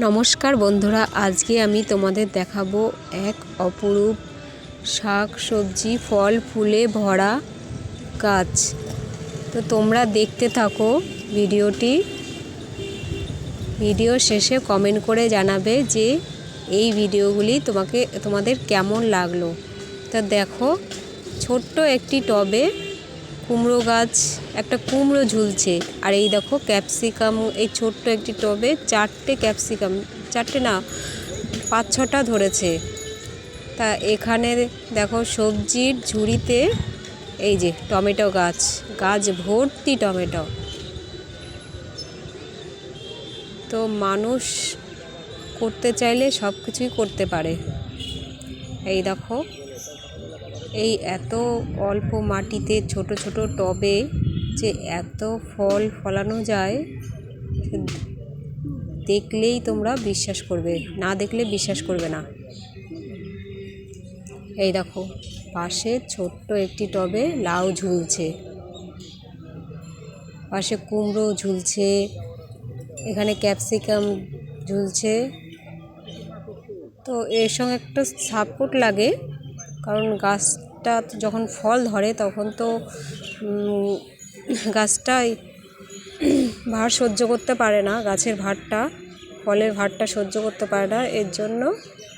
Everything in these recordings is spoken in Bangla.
নমস্কার বন্ধুরা, আজকে আমি তোমাদের দেখাবো এক অপরূপ শাক, সবজি, ফল, ফুলে ভরা গাছ। তো তোমরা দেখতে থাকো ভিডিওটি। ভিডিও শেষে কমেন্ট করে জানাবে যে এই ভিডিওগুলি তোমাকে, তোমাদের কেমন লাগল। তা দেখো, ছোট্ট একটি টবে কুমড়ো গাছ, একটা কুমড়ো ঝুলছে। আর এই দেখো ক্যাপসিকাম, এই ছোট্ট একটি টবে চারটে ক্যাপসিকাম, চারটে না, পাঁচ ছটা ধরেছে। তা এখানে দেখো সবজির ঝুড়িতে এই যে টমেটো গাছ গাছ ভর্তি টমেটো। তো মানুষ করতে চাইলে সব কিছুই করতে পারে। এই দেখো এই এত অল্প মাটিতে ছোট ছোট টবে যে এত ফল ফলানো যায়, দেখলেই তোমরা বিশ্বাস করবে, না দেখলে বিশ্বাস করবে না। এই দেখো, পাশে ছোট্ট একটি টবে লাউ ঝুলছে, পাশে কুমড়ো ঝুলছে, এখানে ক্যাপসিকাম ঝুলছে। তো এর সঙ্গে একটা সাপোর্ট লাগে কারণ গাছটা যখন ফল ধরে তখন তো গাছটাই ভার সহ্য করতে পারে না, গাছের ভারটা, ফলের ভারটা সহ্য করতে পারে না। এর জন্য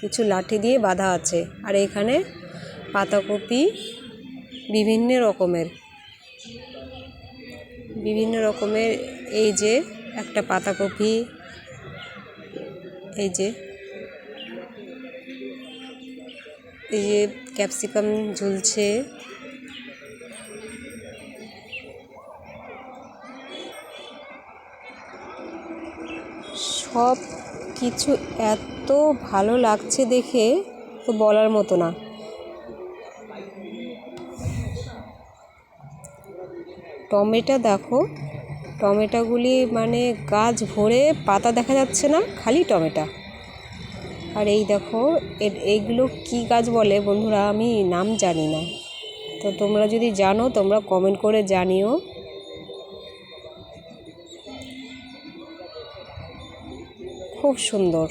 কিছু লাঠি দিয়ে বাঁধা আছে। আর এখানে পাতাকপি বিভিন্ন রকমের বিভিন্ন রকমের। এই যে একটা পাতাকপি, এই যে এই যে ক্যাপসিকাম ঝুলছে। সব কিছু এত ভালো লাগছে দেখে, তো বলার মতো না। টমেটো দেখো, টমেটোগুলি মানে গাছ ভরে পাতা দেখা যাচ্ছে না, খালি টমেটো। আর এই দেখো এইগুলো কি গাছ বলে? বন্ধুরা, আমি নাম জানি না। তো তোমরা যদি জানো, তোমরা কমেন্ট করে জানিও। খুব সুন্দর।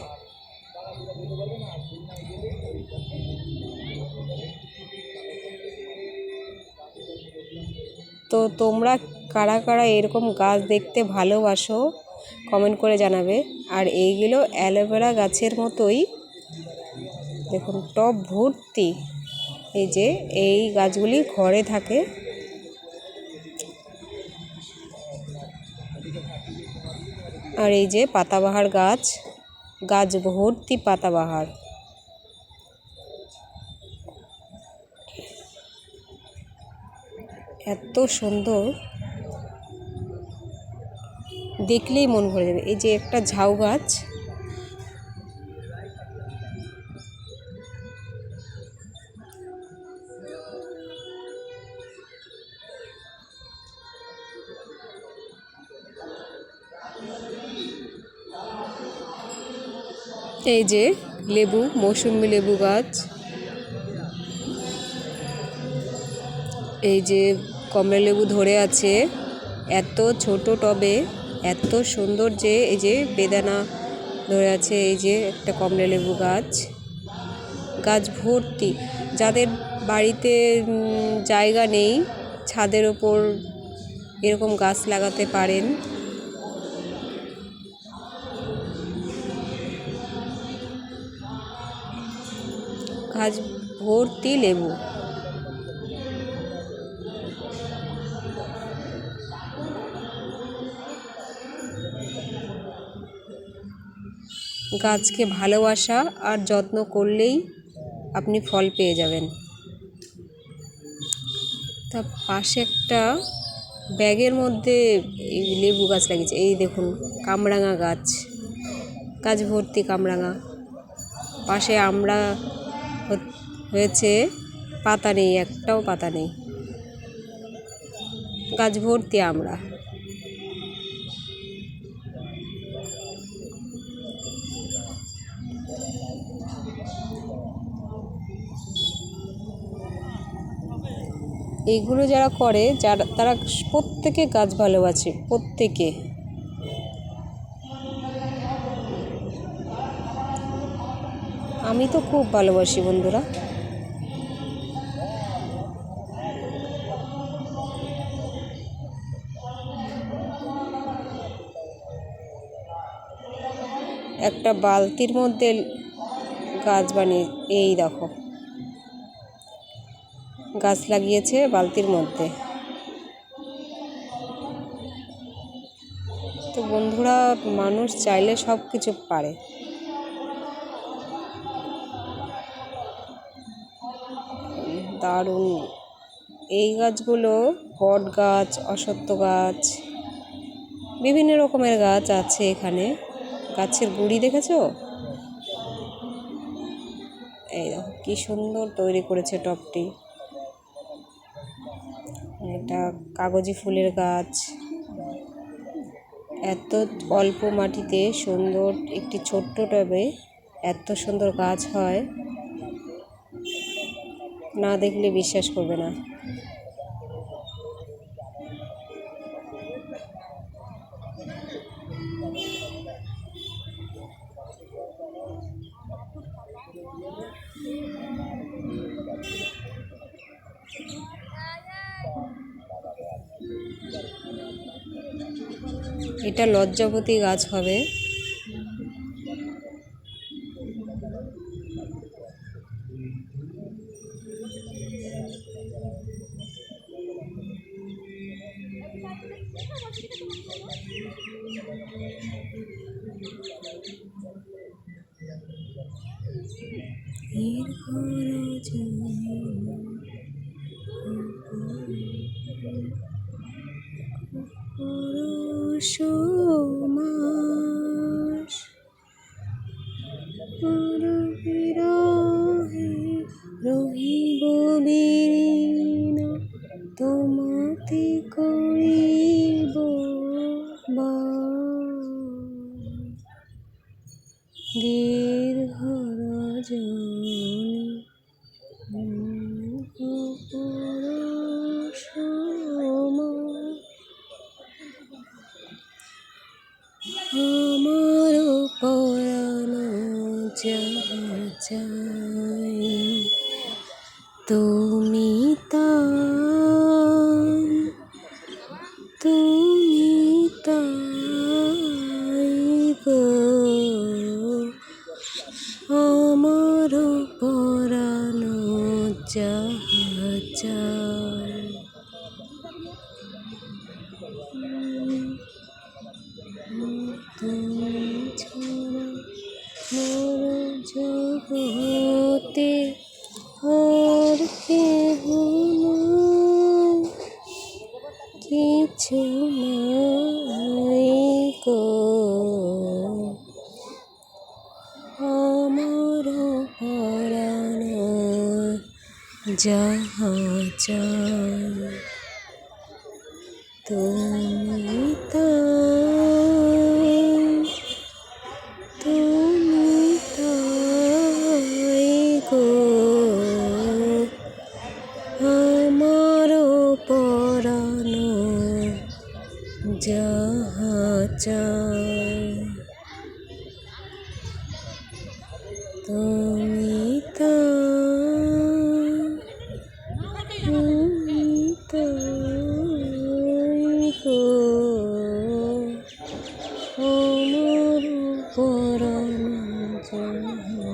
তো তোমরা কারা কারা এরকম গাছ দেখতে ভালোবাসো কমেন্ট করে জানাবে। আর এইগুলো অ্যালোভেরা গাছের মতোই। দেখুন টব ভর্তি। এই যে, এই গাছগুলি ঘরে থাকে। আর এই যে, পাতাবাহার গাছ গাছ ভর্তি পাতাবাহার। এত সুন্দর। দেখলেই মন ভরে যাবে। এই যে একটা ঝাউ গাছ। এই যে লেবু, মৌসুমি লেবু গাছ। এই যে কমলা লেবু ধরে আছে। এত ছোট টবে, এত সুন্দর যে এই যে বেদানা ধরে আছে, এই যে একটা কমলা লেবু গাছ। গাছ ভর্তি। যাদের বাড়িতে জায়গা নেই, ছাদের ওপর এরকম গাছ লাগাতে পারেন। গাছ ভর্তি লেবু। গাছকে ভালোবাসা আর যত্ন করলেই আপনি ফল পেয়ে যাবেন। তা পাশে একটা ব্যাগের মধ্যে এই লেবু গাছ লাগিয়েছে। এই দেখুন, কামরাঙা গাছ। গাছ ভর্তি কামরাঙা। পাশে আমরা হয়েছে, পাতা নেই, একটাও পাতা নেই। গাছ ভর্তি আমরা। এইগুলো যারা করে, যারা, তারা প্রত্যেকে গাছ ভালোবাসে, প্রত্যেকে। আমি তো খুব ভালোবাসি, বন্ধুরা। একটা বালতির মধ্যে গাছ বানিয়ে, এই দেখো। গাছ লাগিয়েছে বালতির মধ্যে। তো বন্ধুরা, মানুষ চাইলে সব কিছু পারে। দারুণ। এই গাছগুলো বট গাছ অশ্বত্থ গাছ, বিভিন্ন রকমের গাছ আছে এখানে। গাছের গুড়ি দেখেছ? এই দেখো, কি সুন্দর তৈরি করেছে টপটি। এটা কাগজি ফুলের গাছ। এত অল্প মাটিতে সুন্দর একটি ছোট্ট টবে এত সুন্দর গাছ হয়। না দেখলে বিশ্বাস করবে না। এটা লজ্জাপতি গাছ হবে। এর পরশ চাই। তুমি তাই তুমি তাই গো আমার পরানো চাই তুমি মোর আর কেহ কিছু গো। আমার পরানো যাহা তুমি তাই যাহা চাই তুমি তাই তুমি গো আমার পরানো যাহা